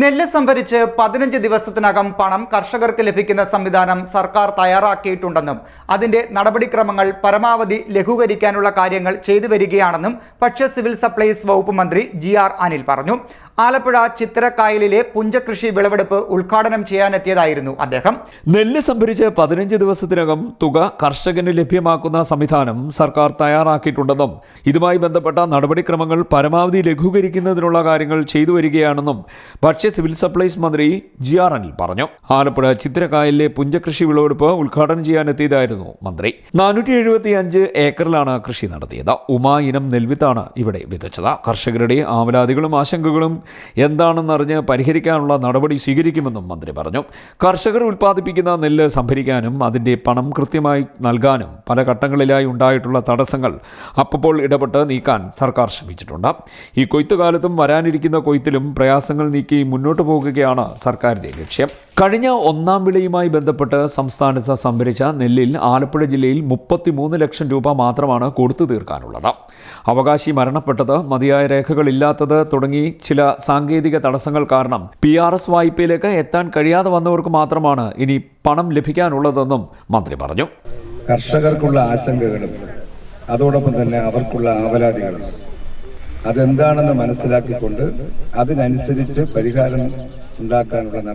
നെല്ല് സംഭരിച്ച് പതിനഞ്ച് ദിവസത്തിനകം പണം കർഷകർക്ക് ലഭിക്കുന്ന സംവിധാനം സർക്കാർ തയ്യാറാക്കിയിട്ടുണ്ടെന്നും അതിന്റെ നടപടിക്രമങ്ങൾ പരമാവധി ലഘൂകരിക്കാനുള്ള കാര്യങ്ങൾ ചെയ്തു വരികയാണെന്നും ഭക്ഷ്യ സിവിൽ സപ്ലൈസ് വകുപ്പ് മന്ത്രി ജി ആർ അനിൽ പറഞ്ഞു. ആലപ്പുഴ ചിത്രക്കായലിലെ പുഞ്ചകൃഷി വിളവെടുപ്പ് ഉദ്ഘാടനം ചെയ്യാനെത്തിയതായിരുന്നു അദ്ദേഹം. നെല്ല് സംഭരിച്ച് പതിനഞ്ച് ദിവസത്തിനകം തുക കർഷകന് ലഭ്യമാക്കുന്ന സംവിധാനം സർക്കാർ തയ്യാറാക്കിയിട്ടുണ്ടെന്നും ഇതുമായി ബന്ധപ്പെട്ട നടപടിക്രമങ്ങൾ പരമാവധി ലഘൂകരിക്കുന്നതിനുള്ള കാര്യങ്ങൾ ചെയ്തു വരികയാണെന്നും ഭക്ഷ്യ സിവിൽ സപ്ലൈസ് മന്ത്രി ജി ആർ അനിൽ പറഞ്ഞു. ആലപ്പുഴ ചിത്രകായലിലെ പുഞ്ചകൃഷി വിളവെടുപ്പ് ഉദ്ഘാടനം ചെയ്യാനെത്തിയതായിരുന്നു മന്ത്രി. നാനൂറ്റി എഴുപത്തി അഞ്ച് ഏക്കറിലാണ് കൃഷി നടത്തിയത്. ഉമാ ഇനം നെൽവിത്താണ് ഇവിടെ വിതച്ചത്. കർഷകരുടെ ആവലാതികളും ആശങ്കകളും എന്താണെന്നറിഞ്ഞ് പരിഹരിക്കാനുള്ള നടപടി സ്വീകരിക്കുമെന്നും മന്ത്രി പറഞ്ഞു. കർഷകർ ഉൽപ്പാദിപ്പിക്കുന്ന നെല്ല് സംഭരിക്കാനും അതിന്റെ പണം കൃത്യമായി നൽകാനും പല ഘട്ടങ്ങളിലായി ഉണ്ടായിട്ടുള്ള തടസ്സങ്ങൾ അപ്പോൾ ഇടപെട്ട് നീക്കാൻ സർക്കാർ ശ്രമിച്ചിട്ടുണ്ട്. ഈ കൊയ്ത്തുകാലത്തും വരാനിരിക്കുന്ന കൊയ്ത്തിലും പ്രയാസങ്ങൾ നീക്കി മുന്നോട്ട് പോകുകയാണ് സർക്കാരിന്റെ ലക്ഷ്യം. കഴിഞ്ഞ ഒന്നാം വിളയുമായി ബന്ധപ്പെട്ട് സംസ്ഥാനത്ത് സംഭരിച്ച നെല്ലിൽ ആലപ്പുഴ ജില്ലയിൽ മുപ്പത്തിമൂന്ന് ലക്ഷം രൂപ മാത്രമാണ് കൊടുത്തു തീർക്കാനുള്ളത്. അവകാശി മരണപ്പെട്ടത് മതിയായ രേഖകളില്ലാത്തത് തുടങ്ങി ചില സാങ്കേതിക തടസ്സങ്ങൾ കാരണം പി ആർ എസ് വായ്പയിലേക്ക് എത്താൻ കഴിയാതെ വന്നവർക്ക് മാത്രമാണ് ഇനി പണം ലഭിക്കാനുള്ളതെന്നും മന്ത്രി പറഞ്ഞു. കർഷകർക്കുള്ള ആശങ്കകളും അതോടൊപ്പം തന്നെ അവർക്കുള്ള ആവലാതികളും അതെന്താണെന്ന് മനസ്സിലാക്കിക്കൊണ്ട് അതിനനുസരിച്ച് പരിഹാരം ഉണ്ടാക്കാനുള്ള